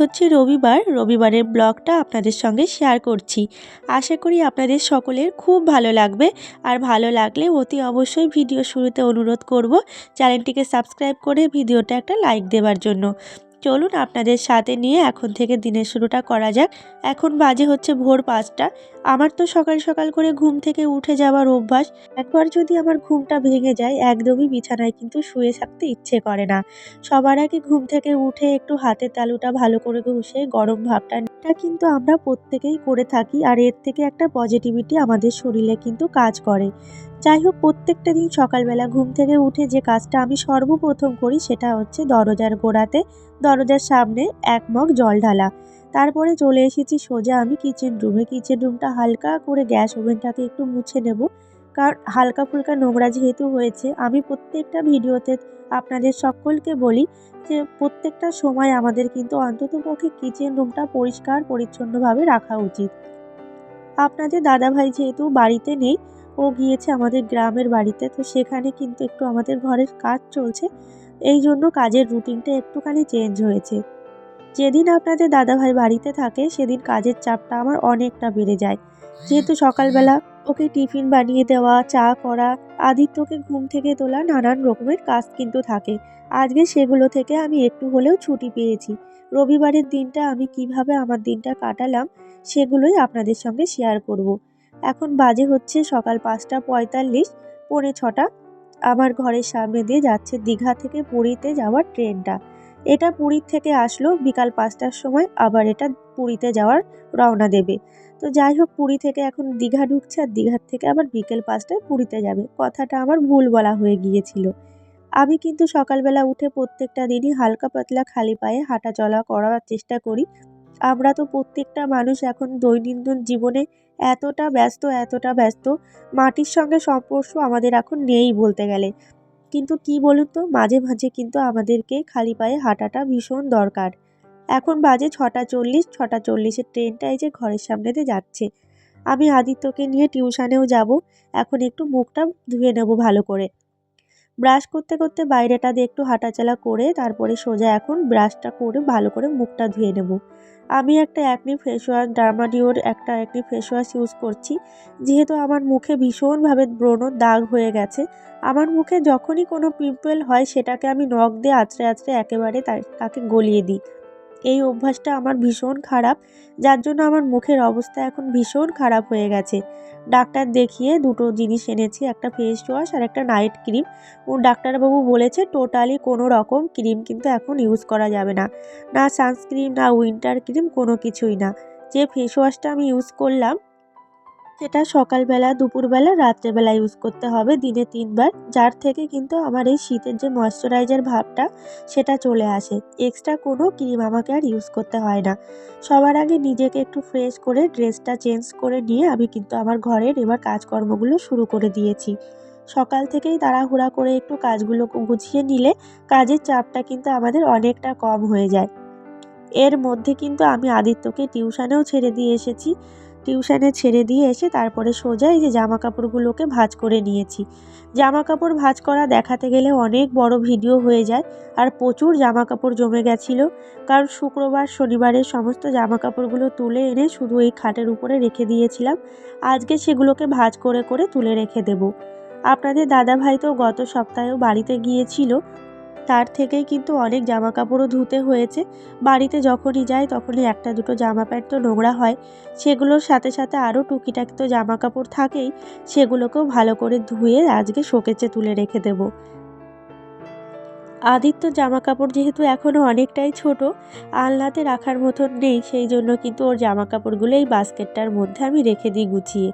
হচ্ছে রবিবার। রবিবারের ব্লগটা আপনাদের সঙ্গে শেয়ার করছি। আশা করি আপনাদের সকলের খুব ভালো লাগবে। আর ভালো লাগলে অতি অবশ্যই ভিডিও শুরুতে অনুরোধ করব চ্যানেলটিকে সাবস্ক্রাইব করে ভিডিওটা একটা লাইক দেওয়ার জন্য। চলুন আপনাদের সাথে নিয়ে এখন থেকে দিনের শুরুটা করা যাক। এখন বাজে হচ্ছে ভোর পাঁচটা। আমার তো সকাল সকাল করে ঘুম থেকে উঠে যাওয়ার অভ্যাস। একবার যদি আমার ঘুমটা ভেঙে যায়, একদমই বিছানায় কিন্তু শুয়ে থাকতে ইচ্ছে করে না। সবার আগে ঘুম থেকে উঠে একটু হাতের তালুটা ভালো করে ঘষে গরম ভাবটা এটা কিন্তু আমরা প্রত্যেকেই করে থাকি। আর এর থেকে একটা পজিটিভিটি আমাদের শরীরে কিন্তু কাজ করে। যাই হোক প্রত্যেকটা দিন সকালবেলা ঘুম থেকে উঠে যে কাজটা আমি সর্বপ্রথম করি সেটা হচ্ছে দরজার গোড়াতে, দরজার সামনে এক মগ জল ঢালা। তারপরে চলে এসেছি সোজা আমি কিচেন রুমে কিচেন রুমটা হালকা করে গ্যাস ওভেনটাকে একটু মুছে নেব। কারণ হালকা ফুলকা নোংরা যেহেতু হয়েছে, আমি প্রত্যেকটা ভিডিওতে আপনাদের সকলকে বলি যে প্রত্যেকটা সময় আমাদের কিন্তু অন্ততপক্ষে কিচেন রুমটা পরিষ্কার, পরিচ্ছন্নভাবে রাখা উচিত। আপনাদের দাদাভাই যেহেতু বাড়িতে নেই ও গিয়েছে আমাদের গ্রামের বাড়িতে, তো সেখানে কিন্তু একটু আমাদের ঘরের কাজ চলছে। এই জন্য কাজের রুটিনটা একটুখানি চেঞ্জ হয়েছে। যেদিন আপনাদের দাদাভাই বাড়িতে থাকে, সেদিন কাজের চাপটা আমার অনেকটা বেড়ে যায়। যেহেতু সকালবেলা ওকে টিফিন বানিয়ে দেওয়া, চা করা, আদিত্যকে ঘুম থেকে তোলা নানান রকমের কাজ কিন্তু থাকে। আজকে সেগুলো থেকে আমি একটু হলেও ছুটি পেয়েছি। রবিবারের দিনটা আমি কীভাবে আমার দিনটা কাটালাম, সেগুলোই আপনাদের সঙ্গে শেয়ার করব। এখন বাজে হচ্ছে সকাল পাঁচটা পঁয়তাল্লিশ, পৌনে ছটা। আমার ঘরের সামনে দিয়ে যাচ্ছে দীঘা থেকে পুরীতে যাওয়ার ট্রেনটা। এটা পুরীর থেকে আসলো বিকাল পাঁচটার সময়, আবার এটা পুরীতে যাওয়ার রওনা দেবে। তো যাই হোক, পুরী থেকে এখন দীঘা ঢুকছে আর দীঘার থেকে আবার বিকেল পাঁচটায় পুরীতে যাবে। কথাটা আমার ভুল বলা হয়ে গিয়েছিল। আমি কিন্তু সকালবেলা উঠে প্রত্যেকটা দিনই হালকা পাতলা খালি পায়ে হাঁটা চলা করার চেষ্টা করি। আমরা তো প্রত্যেকটা মানুষ এখন দৈনন্দিন জীবনে এতটা ব্যস্ত এতটা ব্যস্ত। মাটির সঙ্গে সম্পর্ক আমাদের এখন নেই বলতে গেলে। কিন্তু কি বলুন তো, মাঝে মাঝে কিন্তু আমাদেরকে খালি পায়ে হাঁটাটা ভীষণ দরকার। এখন বাজে ছটা চল্লিশ, ছটা চল্লিশের ট্রেনটা এই যে ঘরের সামনেতে যাচ্ছে। আমি আদিত্যকে নিয়ে টিউশানেও যাব, এখন একটু মুখটা ধুয়ে নেব ভালো করে। ব্রাশ করতে করতে বাইরেটা দিয়ে একটু হাঁটাচলা করে তারপরে সোজা এখন ব্রাশটা করে ভালো করে মুখটা ধুয়ে নেব। আমি একটা অ্যাকনি ফেসওয়াশ ডার্মাডিওর একটা অ্যাকনি ফেসওয়াশ ইউজ করছি। যেহেতু আমার মুখে ভীষণভাবে ব্রণ দাগ হয়ে গেছে, আমার মুখে যখনই কোনো পিম্পল হয় সেটাকে আমি নখ দিয়ে আঁচড়ে আঁচড়ে একেবারে তাকে গলিয়ে দিই। এই অভ্যাসটা আমার ভীষণ খারাপ, যার জন্য আমার মুখের অবস্থা এখন ভীষণ খারাপ হয়ে গেছে। ডাক্তার দেখিয়ে দুটো জিনিস এনেছি, একটা ফেস ওয়াশ আর একটা নাইট ক্রিম ও ডাক্তারবাবু বলেছে টোটালি কোনো রকম ক্রিম কিন্তু এখন ইউজ করা যাবে না। না সানস্ক্রিম না উইন্টার ক্রিম কোনো কিছুই না। যে ফেস ওয়াশটা আমি ইউজ করলাম সেটা সকালবেলা, দুপুরবেলা, রাত্রেবেলা ইউজ করতে হবে, দিনে তিনবার। যার থেকে কিন্তু আমার এই শীতের যে ময়শ্চারাইজার ভাবটা, সেটা চলে আসে। এক্সট্রা কোনো ক্রিম আমাকে আর ইউজ করতে হয় না। সবার আগে নিজেকে একটু ফ্রেশ করে ড্রেসটা চেঞ্জ করে নিয়ে আমি কিন্তু আমার ঘরের এবার কাজকর্মগুলো শুরু করে দিয়েছি। সকাল থেকেই তাড়াহুড়া করে একটু কাজগুলো গুছিয়ে নিলে কাজের চাপটা কিন্তু আমাদের অনেকটা কম হয়ে যায়। এর মধ্যে কিন্তু আমি আদিত্যকে টিউশানেও ছেড়ে দিয়ে এসেছি। টিউশানে ছেড়ে দিয়ে এসে তারপরে সোজা এই যে জামা কাপড়গুলোকে ভাজ করে নিয়েছি। জামা কাপড় ভাজ করা দেখাতে গেলে অনেক বড় ভিডিও হয়ে যায় আর প্রচুর জামা কাপড় জমে গেছিল। কারণ শুক্রবার, শনিবারের সমস্ত জামা কাপড়গুলো তুলে এনে শুধু এই খাটের উপরে রেখে দিয়েছিলাম। আজকে সেগুলোকে ভাজ করে করে তুলে রেখে দেব। আপনাদের দাদাভাই তো গত সপ্তাহেও বাড়িতে গিয়েছিল। তার থেকেই কিন্তু অনেক জামা কাপড়ও ধুতে হয়েছে। বাড়িতে যখনই যাই তখনই একটা দুটো জামা প্যান্ট তো নোংরা হয়। সেগুলোর সাথে সাথে আরও টুকিটাকি তো জামা কাপড় থাকেই। সেগুলোকেও ভালো করে ধুয়ে আজকে শোকেচে তুলে রেখে দেব। আদিত্য জামা কাপড় যেহেতু এখনও অনেকটাই ছোট, আলনাতে রাখার মতন নেই, সেই জন্য কিন্তু ওর জামা কাপড়গুলো এই বাস্কেটটার মধ্যে আমি রেখে দিই গুছিয়ে।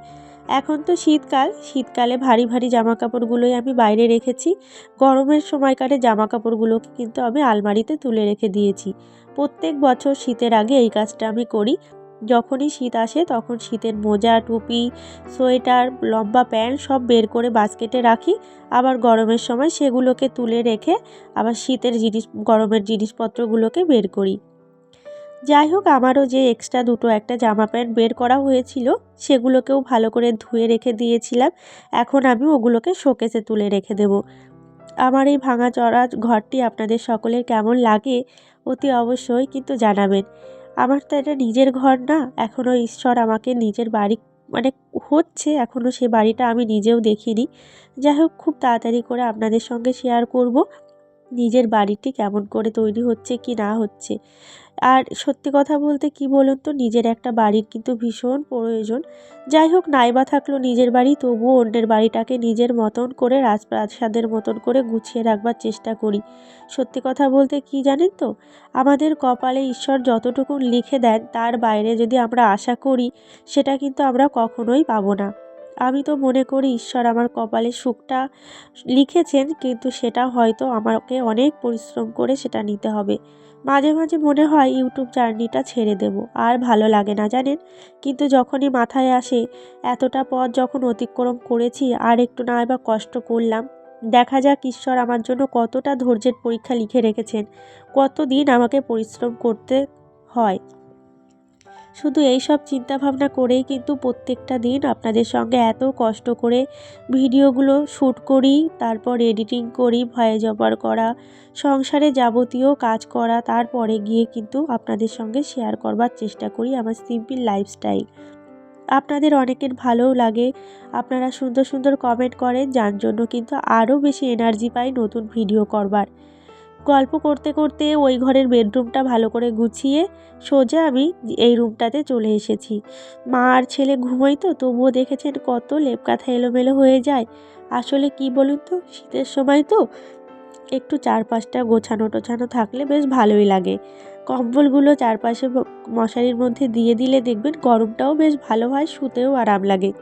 এখন তো শীতকাল, শীতকালে ভারী ভারী জামা কাপড়গুলোই আমি বাইরে রেখেছি। গরমের সময়কারে জামা কাপড়গুলোকে কিন্তু আমি আলমারিতে তুলে রেখে দিয়েছি। প্রত্যেক বছর শীতের আগে এই কাজটা আমি করি। যখনই শীত আসে তখন শীতের মোজা, টুপি, সোয়েটার, লম্বা প্যান্ট সব বের করে বাস্কেটে রাখি। আবার গরমের সময় সেগুলোকে তুলে রেখে আবার শীতের জিনিস, গরমের জিনিসপত্রগুলোকে বের করি। যাই হোক আমারও যে এক্সট্রা দুটো একটা জামা প্যান্ট বের করা হয়েছিল, সেগুলোকেও ভালো করে ধুয়ে রেখে দিয়েছিলাম। এখন আমি ওগুলোকে শোকেসে তুলে রেখে দেব। আমার এই ভাঙা চড়া ঘরটি আপনাদের সকলের কেমন লাগে, অতি অবশ্যই কিন্তু জানাবেন। আমার তো এটা নিজের ঘর না এখনও ঈশ্বর আমাকে নিজের বাড়ি মানে হচ্ছে এখনও সে বাড়িটা আমি নিজেও দেখিনি। যাই হোক খুব তাড়াতাড়ি করে আপনাদের সঙ্গে শেয়ার করব, নিজের বাড়িটি কেমন করে তৈরি হচ্ছে কি না হচ্ছে। আর সত্যি কথা বলতে কি বলুন তো, নিজের একটা বাড়ির কিন্তু ভীষণ প্রয়োজন। যাই হোক, নাইবা থাকল নিজের বাড়ি, তবুও অন্যের বাড়িটাকে নিজের মতন করে রাজপ্রাসাদের মতন করে গুছিয়ে রাখবার চেষ্টা করি। সত্যি কথা বলতে কি জানেন তো, আমাদের কপালে ঈশ্বর যতটুকু লিখে দেন, তার বাইরে যদি আমরা আশা করি, সেটা কিন্তু আমরা কখনোই পাবো না। আমি তো মনে করি ঈশ্বর আমার কপালে সুখটা লিখেছেন, কিন্তু সেটা হয়তো আমাকে অনেক পরিশ্রম করে সেটা নিতে হবে। মাঝে মাঝে মনে হয় ইউটিউব জার্নিটা ছেড়ে দেব, আর ভালো লাগে না, জানেন? কিন্তু যখনই মাথায় আসে, এতটা পথ যখন অতিক্রম করেছি, আর একটু না বা কষ্ট করলাম, দেখা যাক ঈশ্বর আমার জন্য কতটা ধৈর্যের পরীক্ষা লিখে রেখেছেন কত দিন আমাকে পরিশ্রম করতে হয়। শুধু এই সব চিন্তাভাবনা করেই কিন্তু প্রত্যেকটা দিন আপনাদের সঙ্গে এত কষ্ট করে ভিডিওগুলো শ্যুট করি, তারপর এডিটিং করি ভয়েস ওভার করা, সংসারে যাবতীয় কাজ করা, তারপরে গিয়ে কিন্তু আপনাদের সঙ্গে শেয়ার করবার চেষ্টা করি আমার সিম্পল লাইফস্টাইল আপনাদের অনেকের ভালোও লাগে, আপনারা সুন্দর সুন্দর কমেন্ট করেন, যার জন্য কিন্তু আরও বেশি এনার্জি পাই নতুন ভিডিও করবার। গল্প করতে করতে ওই ঘরের বেডরুমটা ভালো করে গুছিয়ে সোজা আমি এই রুমটাতে চলে এসেছি। মা আর ছেলে ঘুমোই তো, তবুও দেখেছেন কত লেপকাথা এলোমেলো হয়ে যায়। আসলে কি বলুন তো, শীতের সময় তো একটু চারপাশটা গোছানো টোছানো থাকলে বেশ ভালোই লাগে। কম্বলগুলো চারপাশে মশারির মধ্যে দিয়ে দিলে দেখবেন গরমটাও বেশ ভালো হয়, শুতেও আরাম লাগে।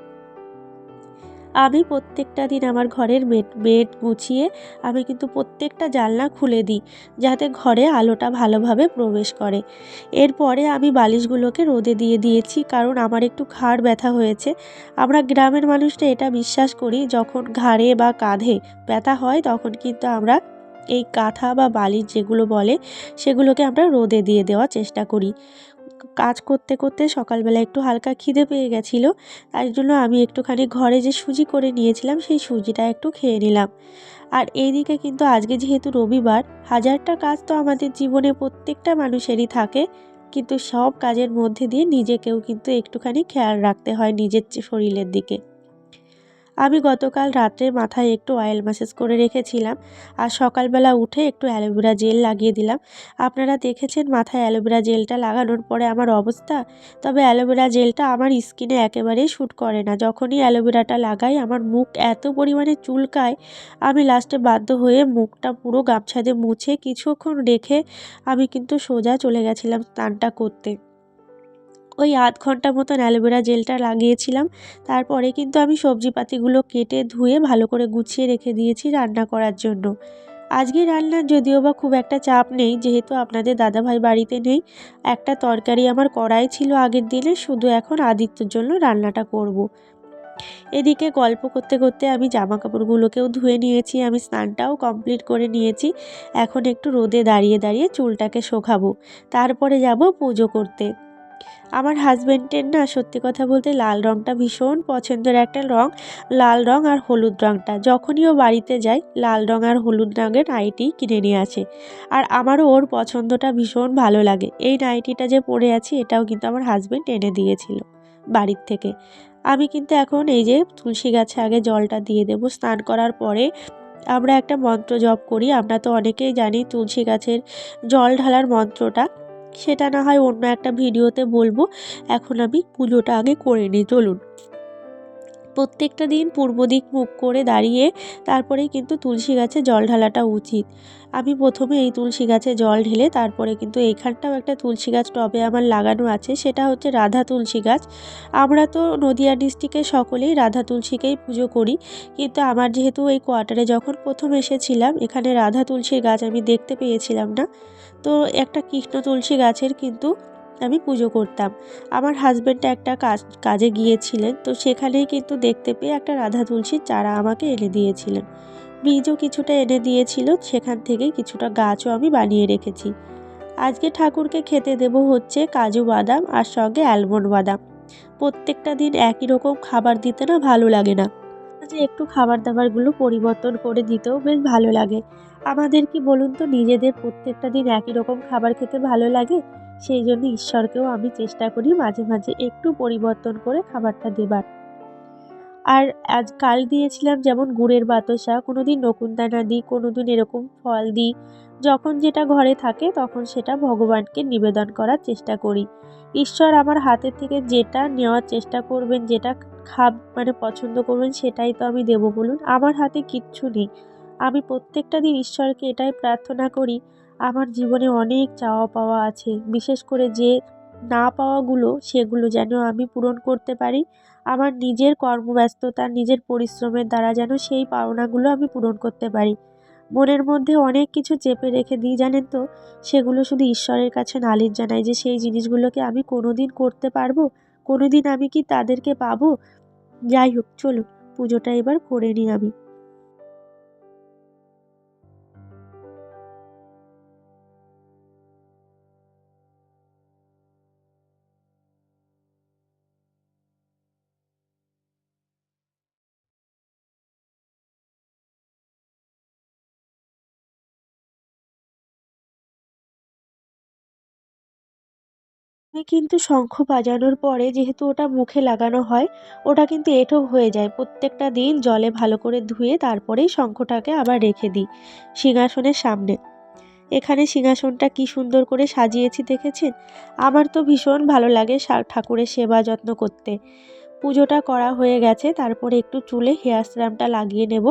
আমি প্রত্যেকটা দিন আমার ঘরের মেট মেট গুছিয়ে আমি কিন্তু প্রত্যেকটা জানলা খুলে দিই, যাতে ঘরে আলোটা ভালোভাবে প্রবেশ করে। এরপরে আমি বালিশগুলোকে রোদে দিয়ে দিয়েছি, কারণ আমার একটু ঘাড় ব্যথা হয়েছে। আমরা গ্রামের মানুষরা এটা বিশ্বাস করি, যখন ঘাড়ে বা কাঁধে ব্যথা হয়, তখন কিন্তু আমরা এই কাঁথা বা বালিশ যেগুলো বলে, সেগুলোকে আমরা রোদে দিয়ে দেওয়ার চেষ্টা করি। কাজ করতে করতে সকালবেলা একটু হালকা খিদে পেয়ে গেছিল, তাই জন্য আমি একটুখানি ঘরে যে সুজি করে নিয়েছিলাম, সেই সুজিটা একটু খেয়ে নিলাম। আর এইদিকে কিন্তু আজকে যেহেতু রবিবার, হাজারটা কাজ তো আমাদের জীবনে প্রত্যেকটা মানুষেরই থাকে, কিন্তু সব কাজের মধ্যে দিয়ে নিজেকেও কিন্তু একটুখানি খেয়াল রাখতে হয় নিজের শরীরের দিকে। আমি গতকাল রাত্রে মাথায় একটু অয়েল ম্যাসেজ করে রেখেছিলাম আর সকালবেলা উঠে একটু অ্যালোভেরা জেল লাগিয়ে দিলাম। আপনারা দেখেছেন মাথায় অ্যালোভেরা জেলটা লাগানোর পরে আমার অবস্থা? তবে অ্যালোভেরা জেলটা আমার স্কিনে একেবারেই শ্যুট করে না। যখনই অ্যালোভেরাটা লাগাই, আমার মুখ এত পরিমাণে চুলকায়, আমি লাস্টে বাধ্য হয়ে মুখটা পুরো গামছা দিয়ে মুছে কিছুক্ষণ রেখে আমি কিন্তু সোজা চলে গেছিলাম স্নানটা করতে। ওই আধ ঘণ্টা মতন অ্যালোভেরা জেলটা লাগিয়েছিলাম। তারপরে কিন্তু আমি সবজিপাতিগুলো কেটে ধুয়ে ভালো করে গুছিয়ে রেখে দিয়েছি রান্না করার জন্য। আজকে রান্নার যদিও বা খুব একটা চাপ নেই, যেহেতু আপনাদের দাদাভাই বাড়িতে নেই। একটা তরকারি আমার কড়াই ছিল আগের দিনে, শুধু এখন আদিত্যর জন্য রান্নাটা করব। এদিকে গল্প করতে করতে আমি জামা কাপড়গুলোকেও ধুয়ে নিয়েছি, আমি স্নানটাও কমপ্লিট করে নিয়েছি। এখন একটু রোদে দাঁড়িয়ে দাঁড়িয়ে চুলটাকে শোকাবো। তারপরে যাব পুজো করতে। আমার হাজব্যান্ডের না সত্যি কথা বলতে লাল রঙটা ভীষণ পছন্দের একটা রঙ লাল রঙ আর হলুদ রঙটা যখনই ও বাড়িতে যায়, লাল রঙ আর হলুদ রঙের নাইটি কিনে নিয়ে আসে। আর আমারও ওর পছন্দটা ভীষণ ভালো লাগে। এই নাইটিটা যে পরে আছি, এটাও কিন্তু আমার হাজব্যান্ড এনে দিয়েছিল বাড়ির থেকে। আমি কিন্তু এখন এই যে তুলসী গাছে আগে জলটা দিয়ে দেব, স্নান করার পরে আমরা একটা মন্ত্র জপ করি। আমরা তো অনেকেই জানি তুলসী গাছের জল ঢালার মন্ত্রটা। সেটা না হয় অন্য একটা ভিডিওতে বলব। এখন আমি পুজোটা আগে করে নিই চলুন। প্রত্যেকটা দিন পূর্ব দিক মুখ করে দাঁড়িয়ে তারপরেই কিন্তু তুলসী গাছে জল ঢালাটা উচিত। আমি প্রথমে এই তুলসী গাছে জল ঢেলে তারপরে কিন্তু এইখানটাও একটা তুলসী গাছ টবে আমার লাগানো আছে, সেটা হচ্ছে রাধা তুলসী গাছ। আমরা তো নদিয়া ডিস্ট্রিক্টে সকলেই রাধা তুলসীকেই পুজো করি, কিন্তু আমার যেহেতু এই কোয়ার্টারে যখন প্রথম এসেছিলাম, এখানে রাধা তুলসীর গাছ আমি দেখতে পেয়েছিলাম না। তো একটা কৃষ্ণ তুলসী গাছের কিন্তু আমি পুজো করতাম। আমার হাজব্যান্ড একটা কাজ, কাজে গিয়েছিলেন, তো সেখানেই কিন্তু দেখতে পেয়ে একটা রাধা তুলসীর চারা আমাকে এনে দিয়েছিলেন। বীজও কিছুটা এনে দিয়েছিল, সেখান থেকেই কিছুটা গাছও আমি বানিয়ে রেখেছি। আজকে ঠাকুরকে খেতে দেব হচ্ছে কাজু বাদাম আর সঙ্গে অ্যালমন্ড বাদাম। প্রত্যেকটা দিন একই রকম খাবার দিতে না ভালো লাগে না। যে একটু খাবার দাবারগুলো পরিবর্তন করে দিতেও বেশ ভালো লাগে। আমাদের কি বলুন তো, নিজেদের প্রত্যেকটা দিন একই রকম খাবার খেতে ভালো লাগে? সেই জন্য ঈশ্বরকেও আমি চেষ্টা করি মাঝে মাঝে একটু পরিবর্তন করে খাবারটা দেবার। আর আজ কাল দিয়েছিলাম যেমন গুড়ের বাতাসা কোনো দিন নকুনদানা দিই কোনো দিন এরকম ফল দিই। যখন যেটা ঘরে থাকে তখন সেটা ভগবানকে নিবেদন করার চেষ্টা করি। ঈশ্বর আমার হাতের থেকে যেটা নেওয়ার চেষ্টা করবেন, যেটা খাব মানে পছন্দ করবেন সেটাই তো আমি দেবো বলুন। আমার হাতে কিচ্ছু নেই। আমি প্রত্যেকটা দিন ঈশ্বরকে এটাই প্রার্থনা করি, আমার জীবনে অনেক চাওয়া পাওয়া আছে। বিশেষ করে যে না পাওয়াগুলো, সেগুলো যেন আমি পূরণ করতে পারি, আমার নিজের কর্মব্যস্ততা, নিজের পরিশ্রমের দ্বারা যেন সেই পাওনাগুলো আমি পূরণ করতে পারি। মনের মধ্যে অনেক কিছু চেপে রেখে দিই, জানেন তো? সেগুলো শুধু ঈশ্বরের কাছে নালিশ জানাই যে সেই জিনিসগুলোকে আমি কোনো দিন করতে পারব? কোনো দিন আমি কি তাদেরকে পাবো? যাই হোক, চলুন, পুজোটা এবার করে নিই আমি। কিন্তু শঙ্খ বাজানোর পরে যেহেতু ওটা মুখে লাগানো হয়, ওটা কিন্তু এঁঠো হয়ে যায়। প্রত্যেকটা দিন জলে ভালো করে ধুয়ে তারপরেই শঙ্খটাকে আবার রেখে দিই সিংহাসনের সামনে। এখানে সিংহাসনটা কি সুন্দর করে সাজিয়েছি দেখেছেন? আমার তো ভীষণ ভালো লাগে ঠাকুরের সেবা যত্ন করতে। পুজোটা করা হয়ে গেছে, তারপরে একটু চুলে হেয়ার সিরামটা লাগিয়ে নেব।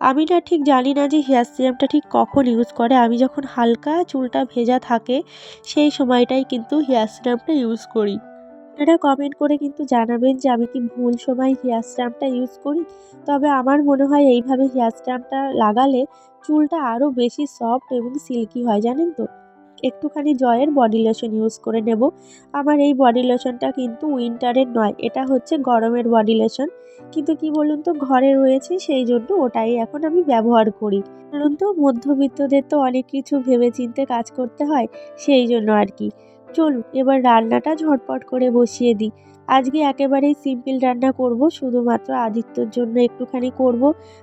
আমি না ঠিক জানি না যে হেয়ার সিরামটা ঠিক কখন ইউজ করে। আমি যখন হালকা চুলটা ভেজা থাকে, সেই সময়টাই কিন্তু হেয়ার সিরামটা ইউজ করি। আপনারা কমেন্ট করে কিন্তু জানাবেন যে আমি কি ভুল সময় হেয়ার সিরামটা ইউজ করি। তবে আমার মনে হয় এইভাবে হেয়ার সিরামটা লাগালে চুলটা আরও বেশি সফট এবং সিল্কি হয়, জানেন তো? একটুখানি জয়ের বডি লোশন ইউজ করে নেব। আমার এই বডি লোশনটা কিন্তু উইন্টারের নয়, এটা হচ্ছে গরমের বডি লোশন কিন্তু কি বলুন তো, ঘরে রয়েছে, সেই জন্য ওটাই এখন আমি ব্যবহার করি। বলুন তো, মধ্যবিত্তদের তো অনেক কিছু ভেবেচিন্তে কাজ করতে হয়, সেই জন্য আর কি। চলুন, এবার রান্নাটা ঝটপট করে বসিয়ে দিই। আজকে একেবারেই সিম্পল রান্না করব, শুধুমাত্র আদিত্যর জন্য একটুখানি করব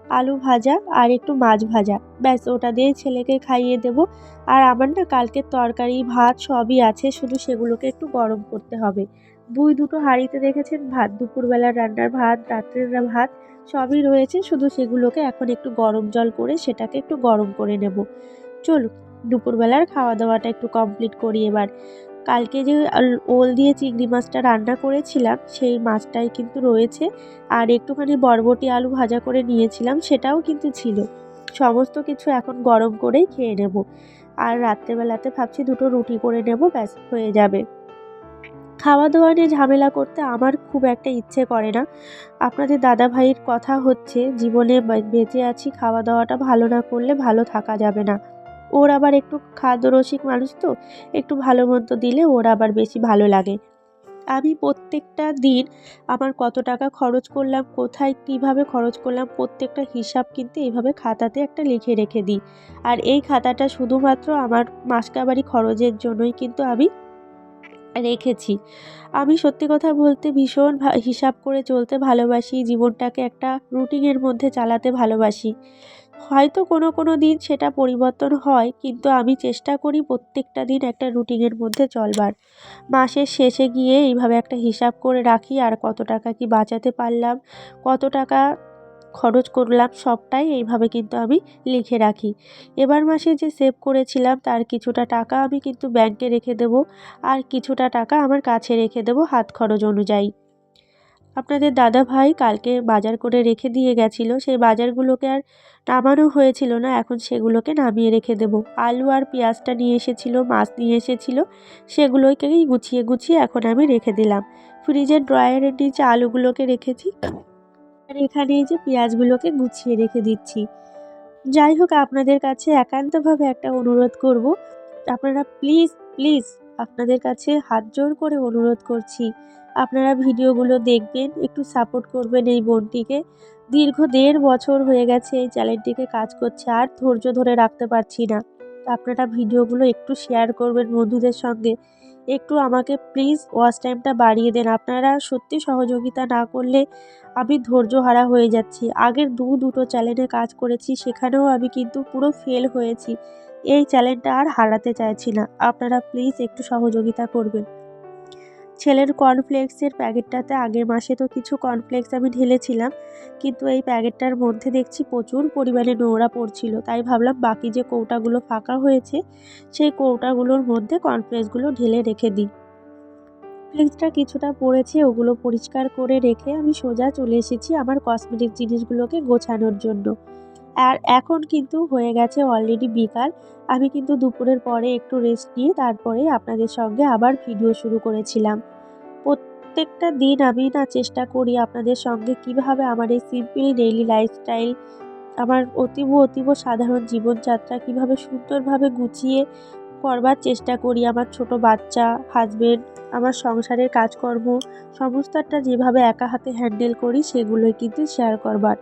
আলু ভাজা আর একটু মাছ ভাজা। ব্যাস, ওটা দিয়ে ছেলেকে খাইয়ে দেব। আর আমার না কালকের তরকারি, ভাত সবই আছে, শুধু সেগুলোকে একটু গরম করতে হবে। দুই দুটো হাঁড়িতে দেখেছেন? ভাত, দুপুরবেলার রান্নার ভাত, রাত্রের ভাত সবই রয়েছে, শুধু সেগুলোকে এখন একটু গরম জল করে সেটাকে একটু গরম করে নেব। চলুন, দুপুরবেলার খাওয়া দাওয়াটা একটু কমপ্লিট করি এবার। কালকে যে ওল দিয়ে চিংড়ি মাছটা রান্না করেছিলাম, সেই মাছটাই কিন্তু রয়েছে। আর একটুখানি বরবটি আলু ভাজা করে নিয়েছিলাম, সেটাও কিন্তু ছিল। সমস্ত কিছু এখন গরম করেই খেয়ে নেব। আর রাত্রেবেলাতে ভাবছি দুটো রুটি করে নেব, ব্যাস, হয়ে যাবে। খাওয়া দাওয়া নিয়ে ঝামেলা করতে আমার খুব একটা ইচ্ছে করে না। আপনাদের দাদা ভাইয়ের কথা হচ্ছে, জীবনে বেঁচে আছি খাওয়া দাওয়াটা ভালো না করলে ভালো থাকা যাবে না। ওর আবার একটু খাদ্যরসিক মানুষ তো, একটু ভালো মন্দ দিলে ওর আবার বেশি ভালো লাগে। আমি প্রত্যেকটা দিন আমার কত টাকা খরচ করলাম, কোথায় কীভাবে খরচ করলাম, প্রত্যেকটা হিসাব কিন্তু এইভাবে খাতাতে একটা লিখে রেখে দিই। আর এই খাতাটা শুধুমাত্র আমার মাসকাবারি খরচের জন্যই কিন্তু আমি রেখেছি। আমি সত্যি কথা বলতে ভীষণ হিসাব করে চলতে ভালোবাসি, জীবনটাকে একটা রুটিনের মধ্যে চালাতে ভালোবাসি। হয়তো কোনো কোনো দিন সেটা পরিবর্তন হয়, কিন্তু আমি চেষ্টা করি প্রত্যেকটা দিন একটা রুটিনের মধ্যে চলবার। মাসের শেষে গিয়ে এইভাবে একটা হিসাব করে রাখি, আর কত টাকা কি বাঁচাতে পারলাম, কত টাকা খরচ করলাম, সবটাই এইভাবে কিন্তু আমি লিখে রাখি। এবার মাসে যে সেভ করেছিলাম, তার কিছুটা টাকা আমি কিন্তু ব্যাংকে রেখে দেব, আর কিছুটা টাকা আমার কাছে রেখে দেব হাত খরচ অনুযায়ী। আপনাদের দাদা ভাই কালকে বাজার করে রেখে দিয়ে গেছিল সেই বাজারগুলোকে আর নামানো হয়েছিল না, এখন সেগুলোকে নামিয়ে রেখে দেব। আলু আর পেঁয়াজটা নিয়ে এসেছিল, মাছ নিয়ে এসেছিল, সেগুলোকেই গুছিয়ে গুছিয়ে এখন আমি রেখে দিলাম। ফ্রিজের ড্রয়ারের নিচে আলুগুলোকে রেখেছি আর এখানে এই যে পেঁয়াজগুলোকে গুছিয়ে রেখে দিচ্ছি। যাই হোক, আপনাদের কাছে একান্তভাবে একটা অনুরোধ করব, আপনারা প্লিজ প্লিজ আপনাদের কাছে হাত জোর করে অনুরোধ করছি। আপনারা ভিডিওগুলো দেখবেন, একটু সাপোর্ট করবেন এই বোনটিকে। দীর্ঘ দেড় বছর হয়ে গেছে এই চ্যানেলটিকে কাজ করছে, আর ধৈর্য ধরে রাখতে পারছি না। আপনারা ভিডিওগুলো একটু শেয়ার করবেন বন্ধুদের সঙ্গে। একটু আমাকে প্লিজ ওয়াচ টাইমটা বাড়িয়ে দেন। আপনারা সত্যি সহযোগিতা না করলে আমি ধৈর্য হারা হয়ে যাচ্ছি। আগের দু দুটো চ্যানেলে কাজ করেছি, সেখানেও আমি কিন্তু পুরো ফেল হয়েছি। এই চ্যানেলটা আর হারাতে চাইছি না। আপনারা প্লিজ একটু সহযোগিতা করবেন। ছেলের কর্নফ্লেক্সের প্যাকেটটাতে আগের মাসে তো কিছু কর্নফ্লেক্স আমি ঢেলেছিলাম, কিন্তু এই প্যাকেটটার মধ্যে দেখছি প্রচুর পরিমাণে নোংরা পড়ছিল। তাই ভাবলাম বাকি যে কৌটাগুলো ফাঁকা হয়েছে, সেই কৌটাগুলোর মধ্যে কর্নফ্লেক্সগুলো ঢেলে রেখে দিই। ফ্লেক্সটা কিছুটা পড়েছে, ওগুলো পরিষ্কার করে রেখে আমি সোজা চলে এসেছি আমার কসমেটিক জিনিসগুলোকে গোছানোর জন্য। আর এখন কিন্তু হয়ে গেছে অলরেডি বিকাল। আমি কিন্তু দুপুরের পরে একটু রেস্ট নিয়ে তারপরে আপনাদের সঙ্গে আবার ভিডিও শুরু করেছিলাম। প্রত্যেকটা দিন আমি না চেষ্টা করি আপনাদের সঙ্গে কীভাবে আমার এই সিম্পল ডেইলি লাইফস্টাইল আমার অতীব অতীব সাধারণ জীবনযাত্রা কীভাবে সুন্দরভাবে গুছিয়ে করবার চেষ্টা করি। আমার ছোট বাচ্চা হাজবেন্ড আমার সংসারের কাজকর্ম, সমস্তটা যেভাবে একা হাতে হ্যান্ডেল করি সেগুলোই কিন্তু শেয়ার করবার।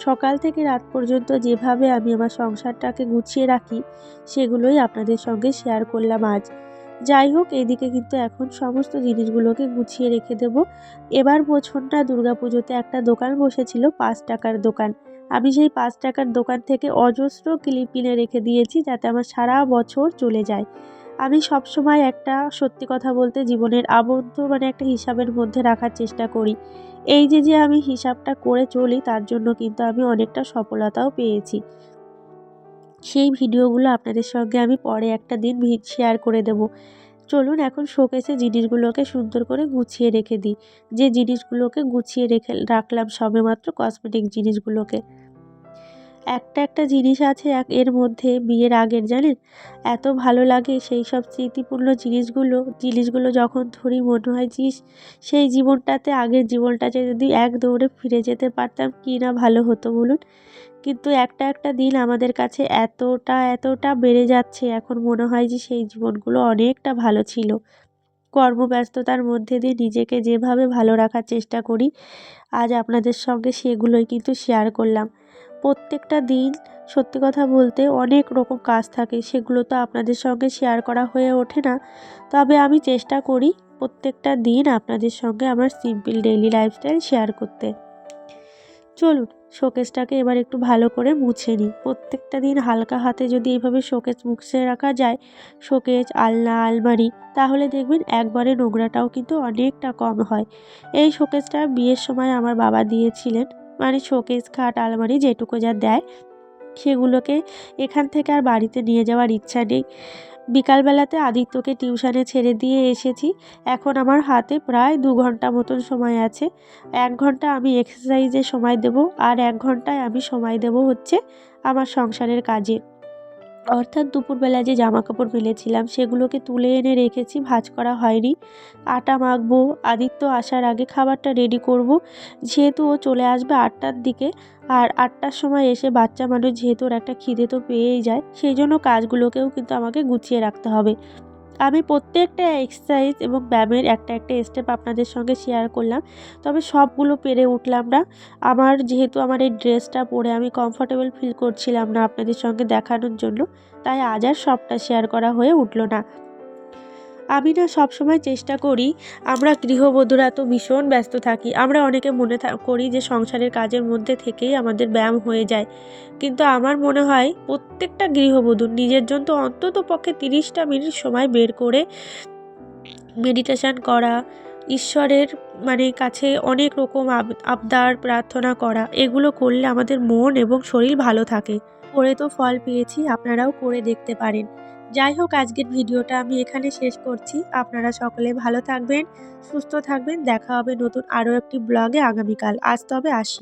সকাল থেকে রাত পর্যন্ত যেভাবে আমি আমার সংসারটাকে গুছিয়ে রাখি, সেগুলোই আপনাদের সঙ্গে শেয়ার করলাম আজ। যাই হোক, এদিকে কিন্তু এখন সমস্ত জিনিসগুলোকে গুছিয়ে রেখে দেব। এবার বছরটা পুজোতে একটা দোকান বসেছিল, পাঁচ টাকার দোকান। আমি সেই পাঁচ টাকার দোকান থেকে অজস্র ক্লিপ কিনে রেখে দিয়েছি, যাতে আমার সারা বছর চলে যায়। আমি সবসময় একটা সত্যি কথা বলতে জীবনের আবদ্ধ মানে একটা হিসাবের মধ্যে রাখার চেষ্টা করি। এই যে যে আমি হিসাবটা করে চলি, তার জন্য কিন্তু আমি অনেকটা সফলতাও পেয়েছি। সেই ভিডিওগুলো আপনাদের সঙ্গে আমি পরে একটা দিন শেয়ার করে দেব। চলুন এখন শোকেসে জিনিসগুলোকে সুন্দর করে গুছিয়ে রেখে দিই। যে জিনিসগুলোকে গুছিয়ে রেখে, রাখলাম সবেমাত্র কসমেটিক জিনিসগুলোকে। একটা একটা জিনিস আছে এক এর মধ্যে, বিয়ের আগের, জানেন? এত ভালো লাগে সেই সব স্মৃতিপূর্ণ জিনিসগুলো জিনিসগুলো যখন ধরি মনে হয় যে সেই জীবনটাতে আগের জীবনটাতে যদি এক দৌড়ে ফিরে যেতে পারতাম, কী না ভালো হতো, বলুন? কিন্তু একটা একটা দিন আমাদের কাছে এতটা এতটা বেড়ে যাচ্ছে, এখন মনে হয় যে সেই জীবনগুলো অনেকটা ভালো ছিল। কর্মব্যস্ততার মধ্যে দিয়ে নিজেকে যেভাবে ভালো রাখার চেষ্টা করি, আজ আপনাদের সঙ্গে সেগুলোই কিন্তু শেয়ার করলাম। প্রত্যেকটা দিন সত্যি কথা বলতে অনেক রকম কাজ থাকে, সেগুলো তো আপনাদের সঙ্গে শেয়ার করা হয়ে ওঠে না। তবে আমি চেষ্টা করি প্রত্যেকটা দিন আপনাদের সঙ্গে আমার সিম্পল ডেইলি লাইফস্টাইল শেয়ার করতে। চলুন শোকেসটাকে এবার একটু ভালো করে মুছে নিই। প্রত্যেকটা দিন হালকা হাতে যদি এইভাবে শোকেস মুছে রাখা যায় শোকেস আলনা, আলমারি, তাহলে দেখবেন একবারে নোংরাটাও কিন্তু অনেকটা কম হয়। এই শোকেসটা বিয়ের সময় আমার বাবা দিয়েছিলেন মানে শোকেস খাট, আলমারি যেটুকু যা দেয়, সেগুলোকে এখান থেকে আর বাড়িতে নিয়ে যাওয়ার ইচ্ছা নেই। বিকালবেলাতে আদিত্যকে টিউশানে ছেড়ে দিয়ে এসেছি। এখন আমার হাতে প্রায় দু ঘণ্টা মতন সময় আছে। এক ঘণ্টা আমি এক্সারসাইজে সময় দেব আর এক ঘন্টায় আমি সময় দেব হচ্ছে আমার সংসারের কাজে। অর্থাৎ দুপুরবেলা যে জামা কাপড় মেলেছিলাম, সেগুলোকে তুলে এনে রেখেছি, ভাজ করা হয়নি। আটা মাখবো, আদিত্য আসার আগে খাবারটা রেডি করব। যেহেতু ও চলে আসবে আটটার দিকে, আর আটটার সময় এসে বাচ্চা মানুষ যেহেতু ওর একটা খিদে তো পেয়েই যায়, সেই জন্য কাজগুলোকেও কিন্তু আমাকে গুছিয়ে রাখতে হবে। আমি প্রত্যেকটা এক্সারসাইজ এবং ব্যায়ামের একটা একটা স্টেপ আপনাদের সঙ্গে শেয়ার করলাম। তবে সবগুলো পেরে উঠলাম না। আমার যেহেতু আমার এই ড্রেসটা পরে আমি কমফর্টেবল ফিল করছিলাম না আপনাদের সঙ্গে দেখানোর জন্য, তাই আজ আর সবটা শেয়ার করা হয়ে উঠল না। আমি না সবসময় চেষ্টা করি, আমরা গৃহবধূরা তো ভীষণ ব্যস্ত থাকি, আমরা অনেকে মনে করি যে সংসারের কাজের মধ্যে থেকেই আমাদের ব্যায়াম হয়ে যায়। কিন্তু আমার মনে হয় প্রত্যেকটা গৃহবধূর নিজের জন্য অন্তত পক্ষে তিরিশটা মিনিট সময় বের করে মেডিটেশান করা, ঈশ্বরের মানে কাছে অনেক রকম আবদার প্রার্থনা করা, এগুলো করলে আমাদের মন এবং শরীর ভালো থাকে। করে তো ফল পেয়েছি, আপনারাও করে দেখতে পারেন। যাই হোক, আজকের ভিডিওটা আমি এখানে শেষ করছি। আপনারা সকলে ভালো থাকবেন, সুস্থ থাকবেন। দেখা হবে নতুন আরও একটি ব্লগে আগামীকাল। আজ তবে আসি।